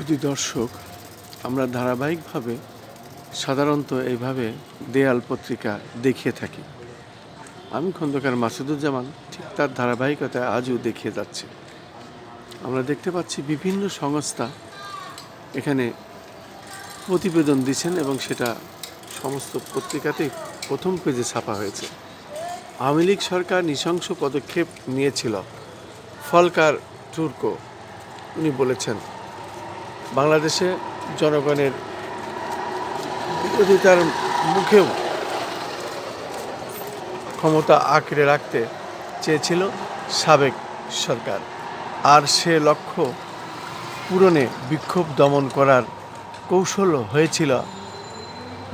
সুধী দর্শক, আমরা ধারাবাহিকভাবে সাধারণত এইভাবে দেয়াল পত্রিকা দেখিয়ে থাকি। আমি খন্দকার মাসুদুজ্জামান, ঠিক তার ধারাবাহিকতায় আজও দেখিয়ে যাচ্ছে। আমরা দেখতে পাচ্ছি বিভিন্ন সংস্থা এখানে প্রতিবেদন দিচ্ছেন এবং সেটা সমস্ত পত্রিকাতেই প্রথম পেজে ছাপা হয়েছে। আওয়ামী লীগ সরকার নৃশংস পদক্ষেপ নিয়েছিল। ফলকার টুর্কো উনি বলেছেন বাংলাদেশে জনগণের বিরোধিতার মুখেও ক্ষমতা আঁকড়ে রাখতে চেয়েছিল সাবেক সরকার। আর সে লক্ষ্য পূরণে বিক্ষোভ দমন করার কৌশল হয়েছিল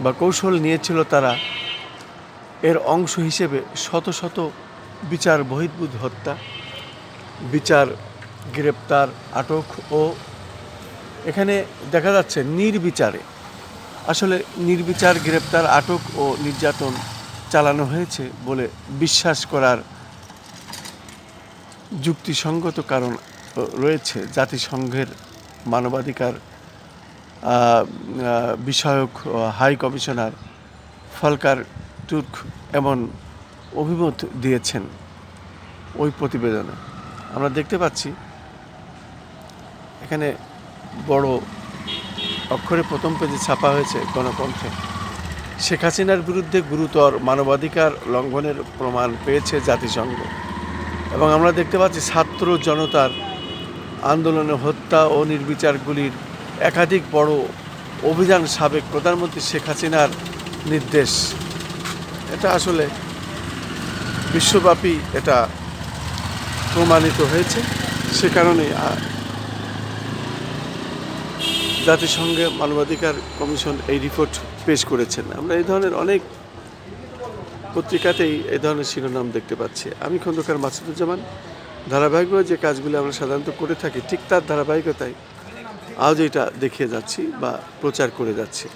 বা কৌশল নিয়েছিল তারা এর অংশ হিসেবে শত শত বিচার বহির্ভূত হত্যা, বিচার, গ্রেপ্তার, আটক ও এখানে দেখা যাচ্ছে নির্বিচারে। আসলে নির্বিচার, গ্রেপ্তার, আটক ও নির্যাতন চালানো হয়েছে বলে বিশ্বাস করার যুক্তিসঙ্গত কারণ রয়েছে। জাতিসংঘের মানবাধিকার বিষয়ক হাই কমিশনার ফলকার তুর্ক এমন অভিমত দিয়েছেন ওই প্রতিবেদনে। আমরা দেখতে পাচ্ছি, এখানে বড় অক্ষরে প্রথম পেজে ছাপা হয়েছে গণকণ্ঠে। শেখ হাসিনার বিরুদ্ধে গুরুতর মানবাধিকার লঙ্ঘনের প্রমাণ পেয়েছে জাতিসংঘ। এবং আমরা দেখতে পাচ্ছি ছাত্র জনতার আন্দোলনে হত্যা ও নির্বিচারগুলির একাধিক বড় অভিযান সাবেক প্রধানমন্ত্রী শেখ হাসিনার নির্দেশ। এটা আসলে বিশ্বব্যাপী এটা প্রমাণিত হয়েছে। সে কারণে জাতিসংঘে মানবাধিকার কমিশন এই রিপোর্ট পেশ করেছেন। আমরা এই ধরনের অনেক পত্রিকাতেই এই ধরনের শিরোনাম দেখতে পাচ্ছি। আমি খন্দকার মাসুদুজ্জামান। ধারাবাহিকভাবে যে কাজগুলো আমরা সাধারণত করে থাকি, ঠিক তার ধারাবাহিকতায় আজ এটা দেখিয়ে যাচ্ছি বা প্রচার করে যাচ্ছি।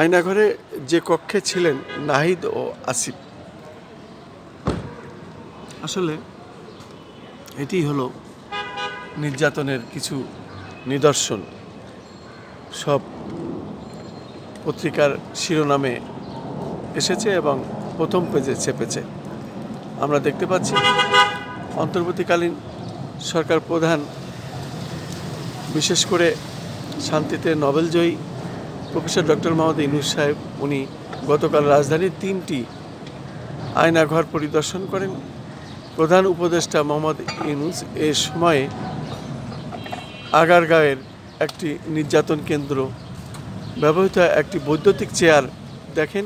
আয়নাঘরে যে কক্ষে ছিলেন নাহিদ ও আসিফ। আসলে এটি হলো নির্যাতনের কিছু নিদর্শন। সব পত্রিকার শিরোনামে এসেছে এবং প্রথম পেজে চেপেছে আমরা দেখতে পাচ্ছি, অন্তর্বর্তীকালীন সরকার প্রধান, বিশেষ করে শান্তিতে নোবেলজয়ী প্রফেসর ডক্টর মোহাম্মদ ইনুস সাহেব, উনি গতকাল রাজধানীর তিনটি আয়নাঘর পরিদর্শন করেন। প্রধান উপদেষ্টা মোহাম্মদ ইনুস এ সময়ে আগারগাঁওয়ের একটি নির্যাতন কেন্দ্র ব্যবহৃত একটি বৈদ্যুতিক চেয়ার। দেখেন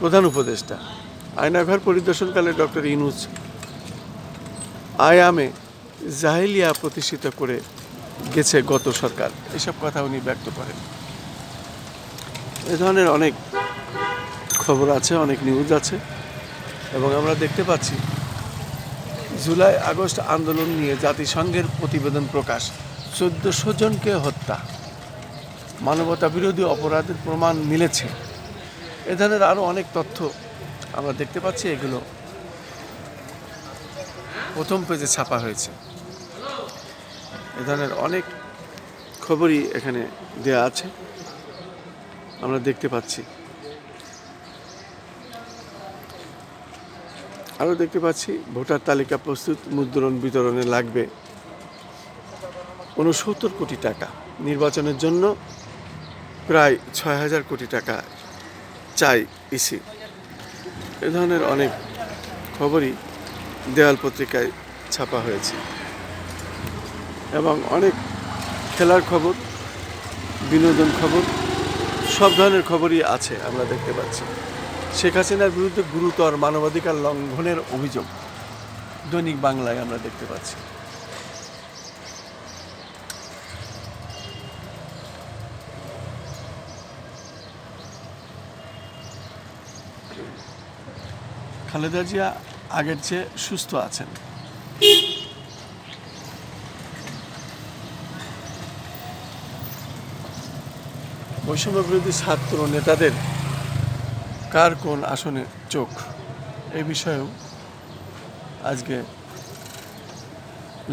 প্রধান উপদেষ্টা। আয়নাঘর পরিদর্শনকালে ডক্টর ইনুজ আয়ামে জাহেলিয়া প্রতিষ্ঠিত করে গেছে গত সরকার। এসব কথা উনি ব্যক্ত করেন। এ ধরনের অনেক খবর আছে, অনেক নিউজ আছে এবং আমরা দেখতে পাচ্ছি, জুলাই আগস্ট আন্দোলন নিয়ে জাতিসংঘের প্রতিবেদন প্রকাশ। চোদ্দশো জনকে হত্যা। মানবতা বিরোধী অপরাধের প্রমাণ মিলেছে। এ ধরনের আরও অনেক তথ্য আমরা দেখতে পাচ্ছি, এগুলো প্রথম পেজে ছাপা হয়েছে। এ ধরনের অনেক খবরই এখানে দেয়া আছে, আমরা দেখতে পাচ্ছি। আরও দেখতে পাচ্ছি, ভোটার তালিকা প্রস্তুত, মুদ্রণ, বিতরণে লাগবে। উনসত্তর কোটি টাকা। নির্বাচনের জন্য প্রায় ছয় হাজার কোটি টাকা চাই ইসি। এ ধরনের অনেক খবরই দেওয়াল পত্রিকায় ছাপা হয়েছে। এবং অনেক খেলার খবর, বিনোদন খবর, সব ধরনের খবরই আছে আমরা দেখতে পাচ্ছি। শেখ হাসিনার বিরুদ্ধে গুরুতর মানবাধিকার লঙ্ঘনের অভিযোগ দৈনিক বাংলায় আমরা দেখতে পাচ্ছি। খালেদা জিয়া আগের চেয়ে সুস্থ আছেন। বৈষম্য বিরোধী ছাত্র নেতাদের কার কোন আসনে চোখ? এই বিষয়েও আজকে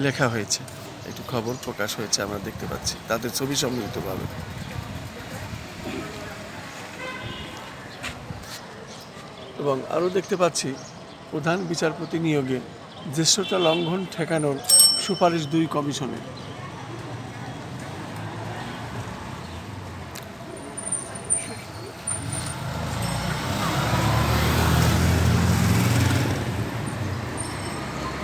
লেখা হয়েছে। একটু খবর প্রকাশ হয়েছে, আমরা দেখতে পাচ্ছি। তাদের ছবি সম্মিলিতভাবে। এবং আরও দেখতে পাচ্ছি প্রধান বিচারপতি নিয়োগে জ্যেষ্ঠতা লঙ্ঘন ঠেকানোর সুপারিশ দুই কমিশনের।